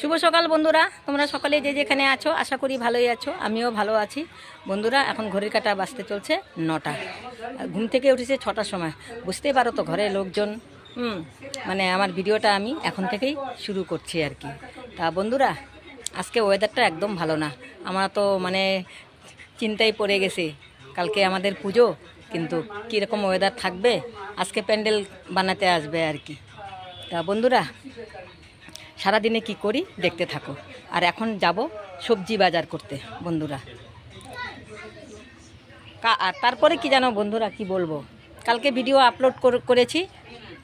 শুভ সকাল বন্ধুরা। তোমরা সকালে যে যেখানে আছো, আশা করি ভালোই আছো। আমিও ভালো আছি। বন্ধুরা, এখন ঘড়ির কাটা বাজতে চলছে নটা। ঘুম থেকে উঠেছে ছটার সময়। বুঝতেই পারো তো ঘরে লোকজন। হুম মানে আমার ভিডিওটা আমি এখন থেকেই শুরু করছি আর কি। তা বন্ধুরা, আজকে ওয়েদারটা একদম ভালো না। আমার তো মানে চিন্তায় পড়ে গেছে। কালকে আমাদের পুজো, কিন্তু কীরকম ওয়েদার থাকবে? আজকে প্যান্ডেল বানাতে আসবে আর কি। তা বন্ধুরা সারাদিনে কি করি দেখতে থাকো। আর এখন যাব সবজি বাজার করতে, বন্ধুরা। আর তারপরে কি জানো বন্ধুরা, কি বলব? কালকে ভিডিও আপলোড কর- করেছি।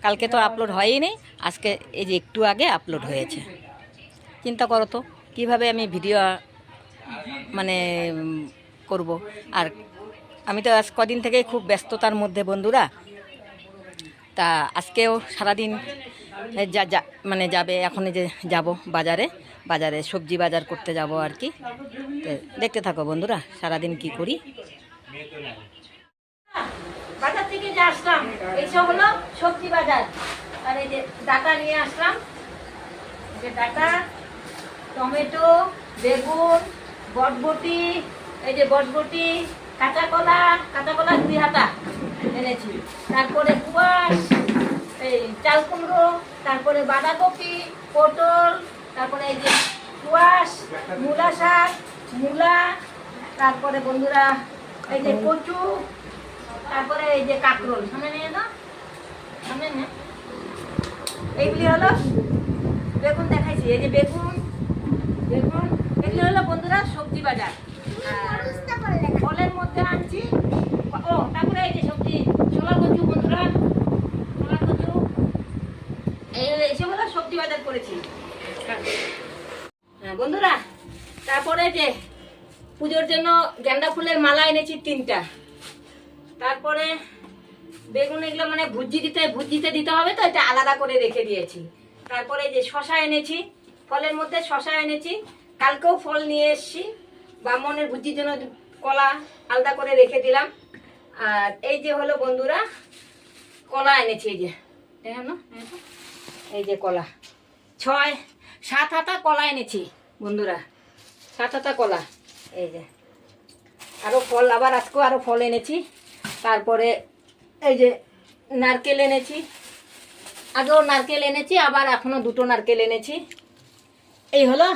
কালকে তো আপলোড হয়ই নেই আজকে এই যে একটু আগে আপলোড হয়েছে। চিন্তা করো তো, কীভাবে আমি ভিডিও মানে করব? আর আমি তো আজ কদিন থেকেই খুব ব্যস্ততার মধ্যে বন্ধুরা। তা আজকেও সারাদিন যা যা মানে যাবে এখন যে যাব বাজারে বাজারে সবজি বাজার করতে যাব আর কি। দেখতে থাকো বন্ধুরা, সারাদিন কি করি। বাজার থেকে যে আসলাম হলো সবজি বাজার। আর এই যে ডাটা নিয়ে আসলাম। যে ডাটা, টমেটো, বেগুন, বটবটি, এই যে বটবটি কাঁচা কলা কাঁচা কলা দুই হাতা এনেছি। তারপরে কুয়াশ এই চাল কুমড়ো, তারপরে বাঁধাকপি, পটল, তারপরে এই যে কুয়াশ মূলা শাক, মূলা, তারপরে বন্ধুরা এই যে কচু, তারপরে এই যে কাঁকরোল। সামনে নিয়ে না সামনে নে এইগুলি হলো বেগুন দেখাইছি। এই যে বেগুন বেগুন, এগুলি হলো বন্ধুরা সবজি বাজার আর ফলের মধ্যে আনছি ও তারপরে এই যে সবজি ছোলা কচু বন্ধুরা ছোলা কচু এই এসব হলো সবজি বাজার করেছি হ্যাঁ বন্ধুরা, তারপরে যে পুজোর জন্য গেন্দা ফুলের মালা এনেছি তিনটা। তারপরে বেগুন এগুলো মানে ভুজি দিতে, ভুজিতে দিতে হবে তো, এটা আলাদা করে রেখে দিয়েছি। তারপরে যে শশা এনেছি, ফলের মধ্যে শশা এনেছি, কালকেও ফল নিয়ে এসেছি, ব্রাহ্মণের ভুজির জন্য কলা আলাদা করে রেখে দিলাম। আর এই যে হলো বন্ধুরা, কলা এনেছি এই যে এই যে কলা। ছয়, সাত হাতা কলা এনেছি। বন্ধুরা সাত হাতা কলা। এই যে আরও ফল আবার আজকেও আরও ফল এনেছি। তারপরে এই যে নারকেল এনেছি। আগেও নারকেল এনেছি, আবার এখনও দুটো নারকেল এনেছি। এই হলো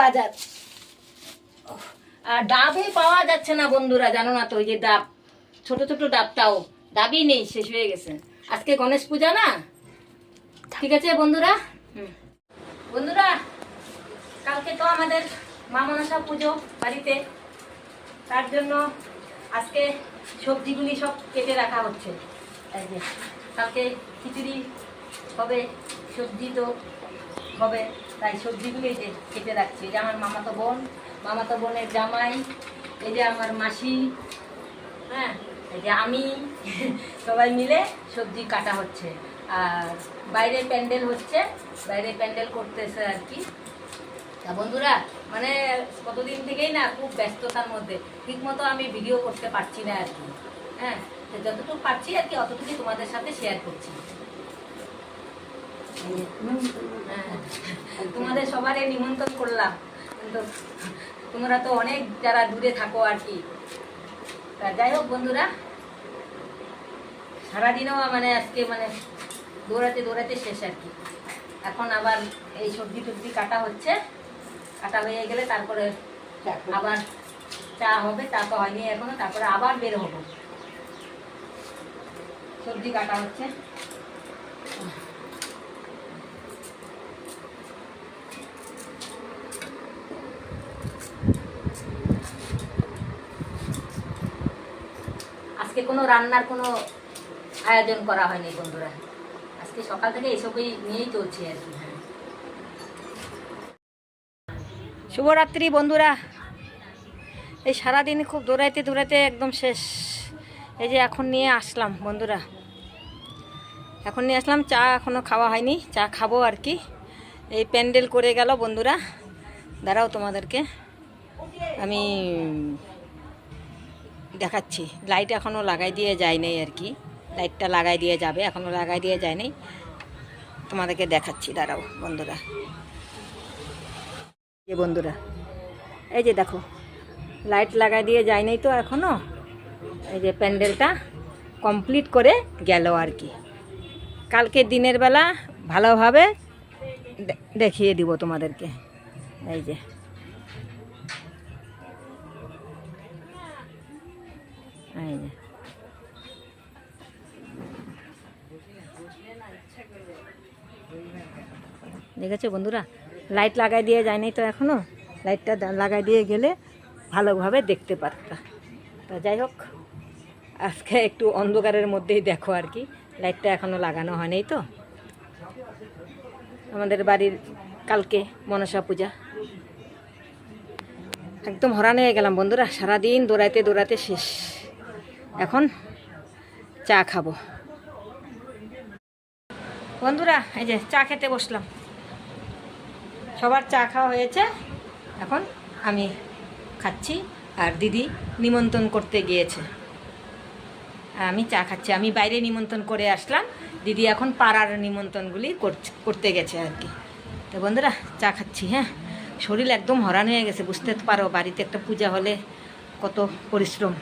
বাজার। আর ডাবই পাওয়া যাচ্ছে না বন্ধুরা, জানো না তো, ওই যে ডাব, ছোট ছোট ডাবটাও। ডাবই নেই, শেষ হয়ে গেছে। আজকে গণেশ পূজা না? ঠিক আছে বন্ধুরা। বন্ধুরা কালকে তো আমাদের মা মনসা পুজো বাড়িতে। তার জন্য আজকে সবজিগুলি সব কেটে রাখা হচ্ছে। যে, কালকে খিচুড়ি হবে, সবজি তো হবে, তাই সবজিগুলি যে কেটে রাখছি। যে আমার মামাতো বোন, মামাতো বোনের জামাই, এই যে আমার মাসি হ্যাঁ এই যে আমি, সবাই মিলে সবজি কাটা হচ্ছে। আর বাইরে প্যান্ডেল হচ্ছে, বাইরে প্যান্ডেল করতেছে আর কি। তা বন্ধুরা মানে কতদিন থেকেই না খুব ব্যস্ততার মধ্যে ঠিক মতো আমি ভিডিও করতে পারছি না আর কি। হ্যাঁ যতটুকু পারছি আর কি অতটুকুই তোমাদের সাথে শেয়ার করছি। হ্যাঁ, তোমাদের সবারই নিমন্ত্রণ করলাম কিন্তু তোমরা তো অনেক যারা দূরে থাকো আর কি। তা যাই হোক বন্ধুরা সারাদিনও মানে আজকে মানে দৌড়াতে দৌড়াতে শেষ আর কি। এখন আবার এই সবজি টবজি কাটা হচ্ছে। কাটা হয়ে গেলে তারপরে আবার চা হবে চা তো হয়নি এখনও তারপরে আবার বের হব। সবজি কাটা হচ্ছে। আজকে কোনো রান্নার কোনো আয়োজন করা হয়নি বন্ধুরা। আজকে সকাল থেকে এসবই নিয়েই চলছে আর কি হ্যাঁ শুভরাত্রি বন্ধুরা। এই সারাদিন খুব দৌড়াইতে দৌড়াইতে একদম শেষ। এই যে এখন নিয়ে আসলাম বন্ধুরা। এখন নিয়ে আসলাম, চা এখনও খাওয়া হয়নি, চা খাব আর কি। এই প্যান্ডেল করে গেল বন্ধুরা। দাঁড়াও তোমাদেরকে। আমি দেখাচ্ছি। লাইট এখনও লাগাই দিয়ে যায় নাই আর কি। লাইটটা লাগাই দিয়ে যাবে এখনও লাগাই দিয়ে যায় নাই। তোমাদেরকে দেখাচ্ছি, দাঁড়াও বন্ধুরা। বন্ধুরা, এই যে দেখো লাইট লাগাই দিয়ে যায় নাই তো এখনও এই যে প্যান্ডেলটা কমপ্লিট করে গেল আর কি। কালকে দিনের বেলা ভালোভাবে দেখিয়ে দিব তোমাদেরকে। এই যে। এই যে। দেখেছ বন্ধুরা? লাইট লাগাই দিয়ে যায়নি তো এখনও লাইটটা লাগাই দিয়ে গেলে ভালোভাবে দেখতে পারতা। তা যাই হোক, আজকে একটু অন্ধকারের মধ্যেই দেখো আর কি। লাইটটা এখনও লাগানো হয়নি তো। আমাদের বাড়ির কালকে মনসা পূজা। একদম হরান হয়ে গেলাম বন্ধুরা, সারাদিন দৌড়াইতে দৌড়াতে শেষ। এখন চা খাব। বন্ধুরা, এই যে চা খেতে বসলাম। সবার চা খাওয়া হয়েছে। এখন আমি খাচ্ছি আর দিদি নিমন্ত্রণ করতে গিয়েছে। আমি চা খাচ্ছি। আমি বাইরে নিমন্ত্রণ করে আসলাম। দিদি এখন পাড়ার নিমন্ত্রণগুলি করতে গেছে আর কি। তো বন্ধুরা, চা খাচ্ছি হ্যাঁ? শরীর একদম হরান হয়ে গেছে, বুঝতে পারো, বাড়িতে একটা পূজা হলে কত পরিশ্রম।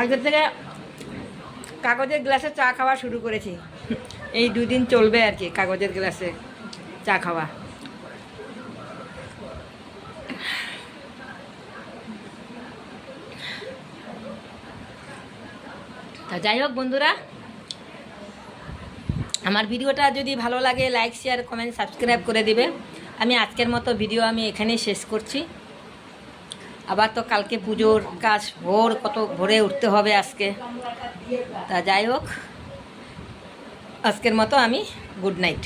আজকের থেকে কাগজের গ্লাসে চা খাওয়া শুরু করেছি। এই দুই দিন চলবে আর কি কাগজের গ্লাসে চা খাওয়া। তা যাই হোক বন্ধুরা, আমার ভিডিওটা যদি ভালো লাগে লাইক শেয়ার কমেন্ট সাবস্ক্রাইব করে দিবে। আমি আজকের মতো ভিডিও আমি এখানেই শেষ করছি। আবার তো কালকে পুজোর কাজ, ভোর কত ভোরে উঠতে হবে আজকে। তা যাই হোক, আজকের মতো আমি গুড নাইট।